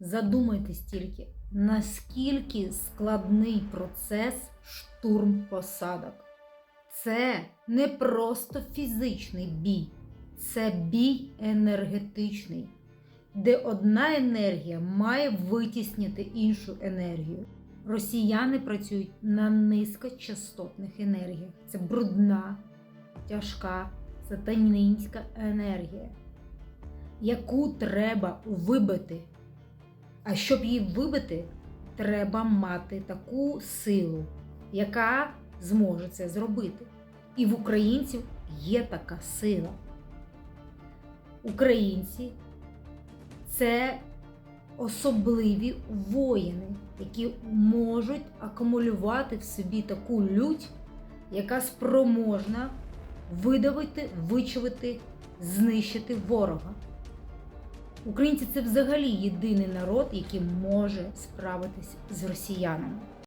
Задумайтесь тільки, наскільки складний процес штурм посадок. Це не просто фізичний бій, це бій енергетичний, де одна енергія має витіснити іншу енергію. Росіяни працюють на низькочастотних енергіях. Це брудна, тяжка, сатанінська енергія, яку треба вибити. А щоб її вибити, треба мати таку силу, яка зможе це зробити. І в українців є така сила. Українці це особливі воїни, які можуть акумулювати в собі таку лють, яка спроможна видавити, вичавити, знищити ворога. Українці це взагалі єдиний народ, який може справитись з росіянами.